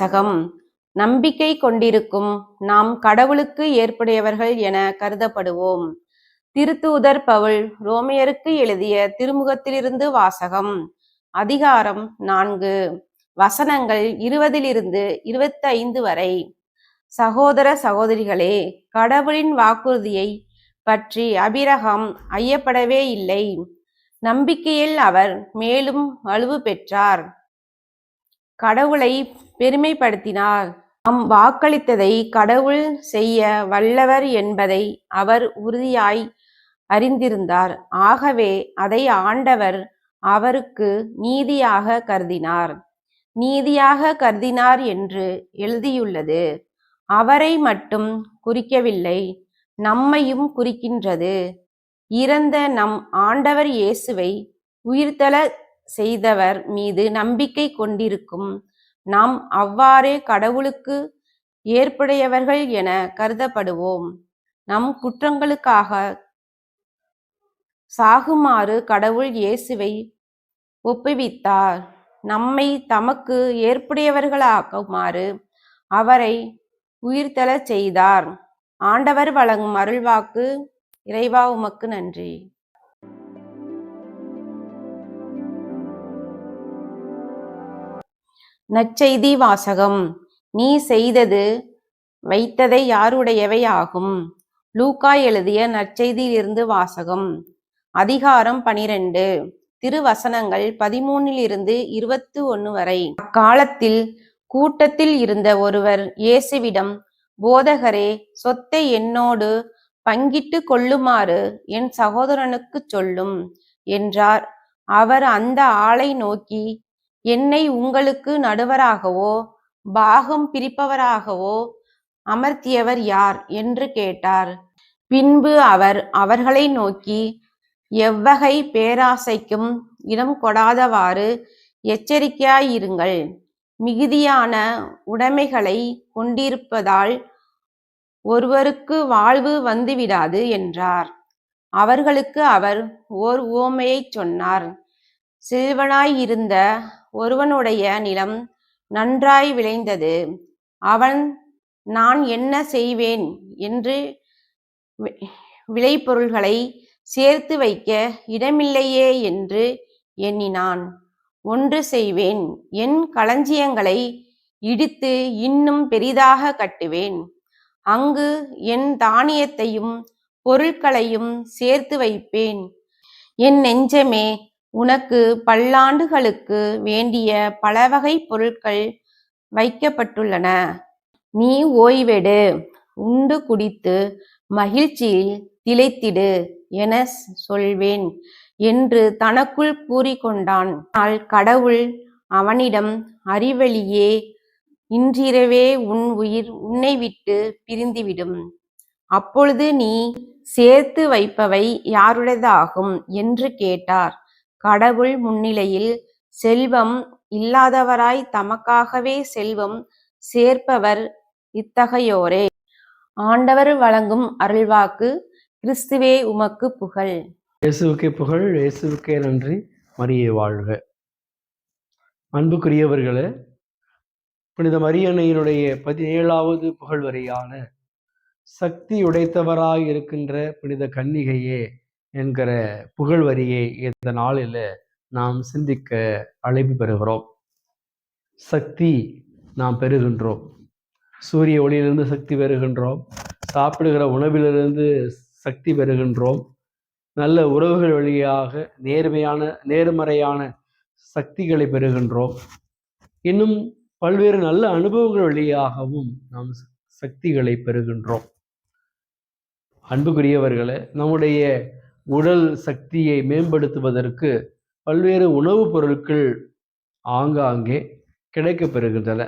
வாசகம். நம்பிக்கை கொண்டிருக்கும் நாம் கடவுளுக்கு ஏற்புடையவர்கள் என கருதப்படுவோம். திருத்தூதர் பவுல் ரோமையருக்கு எழுதிய திருமுகத்திலிருந்து வாசகம். அதிகாரம் நான்கு. வசனங்கள் இருபதிலிருந்து இருபத்தி ஐந்து வரை. சகோதர சகோதரிகளே கடவுளின் வாக்குறுதியை பற்றி அபிரகம் ஐயப்படவே இல்லை. நம்பிக்கையில் அவர் மேலும் வலுவு பெற்றார். கடவுளை பெருமைப்படுத்தினார். அம் வாக்களித்ததை கடவுள் செய்ய வல்லவர் என்பதை அவர் உறுதியாய் அறிந்திருந்தார். ஆகவே அதை ஆண்டவர் அவருக்கு நீதியாக கருதினார். நீதியாக கருதினார் என்று எழுதியுள்ளது. அவரை மட்டும் குறிக்கவில்லை நம்மையும் குறிக்கின்றது. இறந்த நம் ஆண்டவர் இயேசுவை உயிர்த்தல செய்தவர் மீது நம்பிக்கை கொண்டிருக்கும். நாம் அவ்வாறே கடவுளுக்கு ஏற்புடையவர்கள் என கருதப்படுவோம். நம் குற்றங்களுக்காக சாகுமாறு கடவுள் இயேசுவை ஒப்புவித்தார். நம்மை தமக்கு ஏற்புடையவர்களாக்குமாறு அவரை உயிர்த்தெழச் செய்தார். ஆண்டவர் வழங்கும் அருள்வாக்கு இறைவா உமக்கு நன்றி. நற்செய்தி வாசகம். நீ செய்தது வைத்ததை யாருடையவை ஆகும் லூக்கா எழுதிய நற்செய்தியிலிருந்து வாசகம். அதிகாரம் பனிரெண்டு. திருவசனங்கள் பதிமூனிலிருந்து இருபத்து ஒன்று வரை. அக்காலத்தில் கூட்டத்தில் இருந்த ஒருவர் இயேசுவிடம் போதகரே சொத்தை என்னோடு பங்கிட்டு கொள்ளுமாறு என் சகோதரனுக்குச் சொல்லும் என்றார். அவர் அந்த ஆளை நோக்கி என்னை உங்களுக்கு நடுவராகவோ பாகம் பிரிப்பவராகவோ அமர்த்தியவர் யார்? என்று கேட்டார். பின்பு அவர் அவர்களை நோக்கி எவ்வகை பேராசைக்கும் இடம் கொடாதவாறு எச்சரிக்கையாயிருங்கள். மிகுதியான உடைமைகளை கொண்டிருப்பதால் ஒருவருக்கு வாழ்வு வந்துவிடாது என்றார். அவர்களுக்கு அவர் ஓர் உவமையைச் சொன்னார். சிறுவனாயிருந்த ஒருவனுடைய நிலம் நன்றாய் விளைந்தது. அவன் நான் என்ன செய்வேன்? என்று வி- விளைபொருள்களை சேர்த்து வைக்க இடமில்லையே என்று எண்ணினான். ஒன்று செய்வேன். என் களஞ்சியங்களை இடித்து இன்னும் பெரிதாக கட்டுவேன். அங்கு என் தானியத்தையும் பொருட்களையும் சேர்த்து வைப்பேன். என் நெஞ்சமே உனக்கு பல்லாண்டுகளுக்கு வேண்டிய பலவகை பொருட்கள் வைக்கப்பட்டுள்ளன. நீ ஓய்வெடு. உண்டு குடித்து மகிழ்ச்சியில் திளைத்திடு என சொல்வேன் என்று தனக்குள் கூறிக்கொண்டான். ஆனால் கடவுள் அவனிடம் அறிவழியே இன்றிரவே உன் உயிர் உன்னை விட்டு பிரிந்துவிடும். அப்பொழுது நீ சேர்த்து வைப்பவை யாருடையதாகும்? என்று கேட்டார். கடவுள் முன்னிலையில் செல்வம் இல்லாதவராய் தமக்காகவே செல்வம் சேர்ப்பவர் இத்தகையோரே. ஆண்டவர் வழங்கும் அருள்வாக்கு கிறிஸ்துவே உமக்கு புகழ். இயேசுவுக்கே புகழ் இயேசுவுக்கே நன்றி. மரியே வாழ்க. அன்புக்குரியவர்களே புனித மரியணையினுடைய பதினேழாவது புகழ்வரையான சக்தி உடைத்தவராய் இருக்கின்ற புனித கன்னிகையே என்கிற புகழ் வரியை இந்த நாளில் நாம் சிந்திக்க அழைப்பு பெறுகிறோம். சக்தி நாம் பெறுகின்றோம். சூரிய ஒளியிலிருந்து சக்தி பெறுகின்றோம். சாப்பிடுகிற உணவிலிருந்து சக்தி பெறுகின்றோம். நல்ல உறவுகள் வழியாக நேர்மையான நேர்மறையான சக்திகளை பெறுகின்றோம். இன்னும் பல்வேறு நல்ல அனுபவங்கள் வழியாகவும் நாம் சக்திகளை பெறுகின்றோம். அன்புக்குரியவர்களே நம்முடைய உடல் சக்தியை மேம்படுத்துவதற்கு பல்வேறு உணவுப் பொருட்கள் ஆங்காங்கே கிடைக்கப்பெறுகின்றன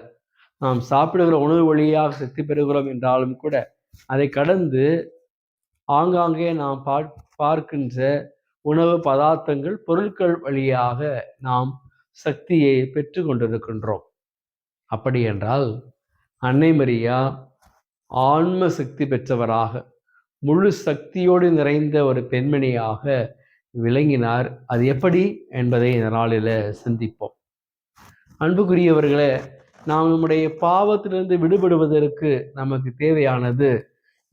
நாம் சாப்பிடுகிற உணவு வழியாக சக்தி பெறுகிறோம் என்றாலும் கூட அதை கடந்து ஆங்காங்கே நாம் பார் பார்க்கின்ற உணவு பதார்த்தங்கள் பொருட்கள் வழியாக நாம் சக்தியை பெற்று கொண்டிருக்கின்றோம். அப்படி என்றால் அன்னை மரியா ஆன்ம சக்தி பெற்றவராக முழு சக்தியோடு நிறைந்த ஒரு பெண்மணியாக விளங்கினார். அது எப்படி என்பதை இந்த நாளில் சிந்திப்போம். அன்புக்குரியவர்களே நாம் நம்முடைய பாவத்திலிருந்து விடுபடுவதற்கு நமக்கு தேவையானது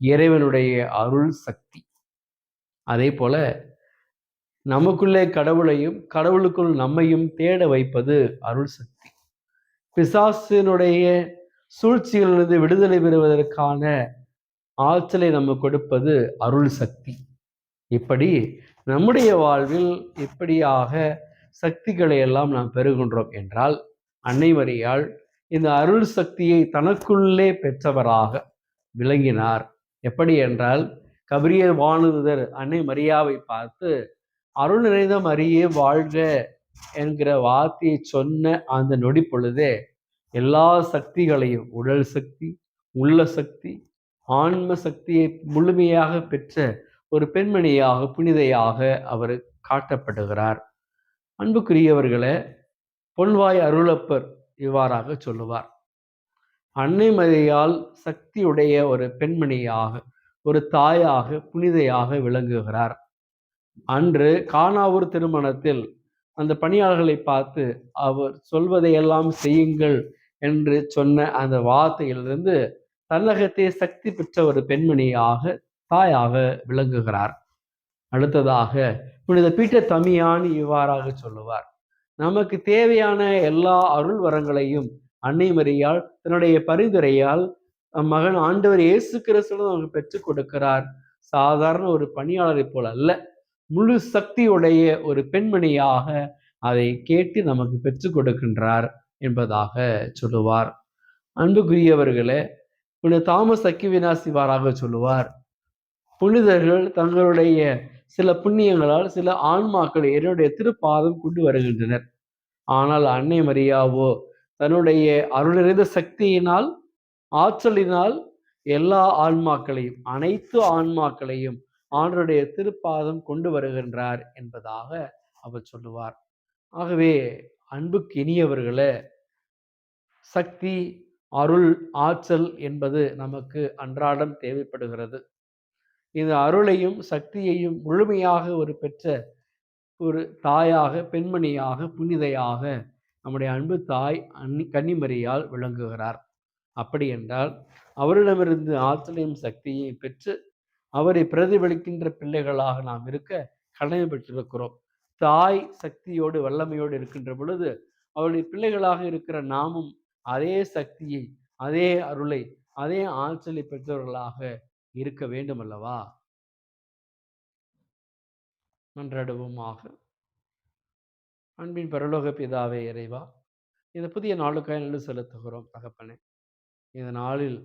இறைவனுடைய அருள் சக்தி. அதே போல நமக்குள்ளே கடவுளையும் கடவுளுக்குள் நம்மையும் தேட வைப்பது அருள் சக்தி. பிசாசினுடைய சூழ்ச்சிகளிலிருந்து விடுதலை பெறுவதற்கான ஆற்றலை நம்ம கொடுப்பது அருள் சக்தி. இப்படி நம்முடைய வாழ்வில் இப்படியாக சக்திகளை எல்லாம் நாம் பெறுகின்றோம் என்றால் அன்னை இந்த அருள் சக்தியை தனக்குள்ளே பெற்றவராக விளங்கினார். எப்படி என்றால் கபிரிய வானுதர் அன்னை மரியாவை பார்த்து அருள் நிறைந்த மரியே வாழ்க என்கிற வார்த்தையை சொன்ன அந்த நொடி பொழுதே எல்லா சக்திகளையும் உடல் சக்தி உள்ள சக்தி ஆன்ம சக்தியை முழுமையாக பெற்ற ஒரு பெண்மணியாக புனிதையாக அவர் காட்டப்படுகிறார். அன்புக்குரியவர்களே பொன்வாய் அருளப்பர் இவ்வாறாக சொல்லுவார். அன்னைமதியால் சக்தியுடைய ஒரு பெண்மணியாக ஒரு தாயாக புனிதையாக விளங்குகிறார். அன்று காணாவூர் திருமணத்தில் அந்த பணியாளர்களை பார்த்து அவர் சொல்வதையெல்லாம் செய்யுங்கள் என்று சொன்ன அந்த வார்த்தையிலிருந்து தன்னகத்தே சக்தி பெற்ற ஒரு பெண்மணியாக தாயாக விளங்குகிறார். அடுத்ததாக புனித பீட்டர் தமியான் இவ்வாறாக சொல்லுவார். நமக்கு தேவையான எல்லா அருள் வரங்களையும் அன்னை மரியால் தன்னுடைய பரிந்துரையால் மகன் ஆண்டவர் இயேசு கிறிஸ்துவ நமக்கு பெற்றுக் கொடுக்கிறார். சாதாரண ஒரு பணியாளரை போல் அல்ல முழு சக்தியுடைய ஒரு பெண்மணியாக அதை கேட்டு நமக்கு பெற்றுக் கொடுக்கின்றார் என்பதாக சொல்லுவார். அன்புக்குரியவர்களே புனித தாமஸ் அக்கிவினாசிவாராக சொல்லுவார். புனிதர்கள் தங்களுடைய சில புண்ணியங்களால் சில ஆன்மாக்களை என்னுடைய திருப்பாதம் கொண்டு வருகின்றனர். ஆனால் அன்னை மரியாவோ தன்னுடைய அருளிறைந்த சக்தியினால் ஆற்றலினால் எல்லா ஆன்மாக்களையும் அனைத்து ஆன்மாக்களையும் ஆண்டருடைய திருப்பாதம் கொண்டு வருகின்றார் என்பதாக அவர் சொல்லுவார். ஆகவே அன்புக்கு இனியவர்களே சக்தி அருள் ஆற்றல் என்பது நமக்கு அன்றாடம் தேவைப்படுகிறது. இந்த அருளையும் சக்தியையும் முழுமையாக ஒரு பெற்ற ஒரு தாயாக பெண்மணியாக புனிதையாக நம்முடைய அன்பு தாய் அன்னி கன்னிமரியால் விளங்குகிறார். அப்படி என்றால் அவரிடமிருந்து ஆற்றலையும் சக்தியையும் பெற்று அவரை பிரதிபலிக்கின்ற பிள்ளைகளாக நாம் இருக்க கடமை பெற்றிருக்கிறோம் தாய் சக்தியோடு வல்லமையோடு இருக்கின்ற பொழுது அவருடைய பிள்ளைகளாக இருக்கிற நாமும் அதே சக்தியை அதே அருளை அதே ஆற்றலை பெற்றவர்களாக இருக்க வேண்டும் அல்லவா மன்றாடுவோமாக அன்பின் பரலோக பிதாவே இறைவா இந்த புதிய நாளுக்காய் நல்லு செலுத்துகிறோம் தகப்பனே. இந்த நாளில்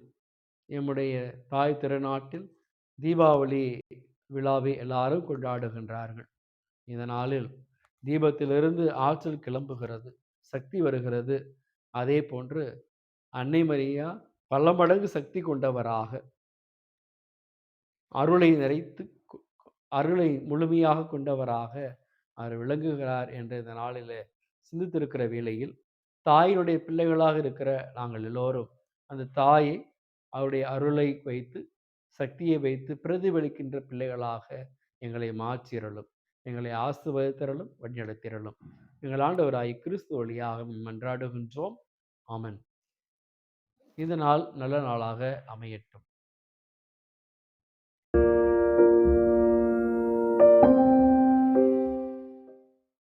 எம்முடைய தாய் திருநாட்டில் தீபாவளி விழாவை எல்லாரும் கொண்டாடுகின்றார்கள். இந்த நாளில் தீபத்திலிருந்து ஆற்றல் கிளம்புகிறது சக்தி வருகிறது. அதே போன்று அன்னை மரியா பல மடங்கு சக்தி கொண்டவராக. அருளை நிறைத்து அருளை முழுமையாக கொண்டவராக அவர் விளங்குகிறார் என்ற இந்த நாளில் சிந்தித்திருக்கிற வேளையில் தாயினுடைய பிள்ளைகளாக இருக்கிற நாங்கள் எல்லோரும் அந்த தாயை அவருடைய அருளை வைத்து சக்தியை வைத்து பிரதிபலிக்கின்ற பிள்ளைகளாக எங்களை மாற்றிரலும் எங்களை ஆசுவதித்திரலும் வழிநடத்திரலும். எங்கள் ஆண்டவராய் கிறிஸ்து வழியாக மன்றாடுகின்றோம். ஆமன். இந்த நாள் நல்ல நாளாக அமையட்டும்.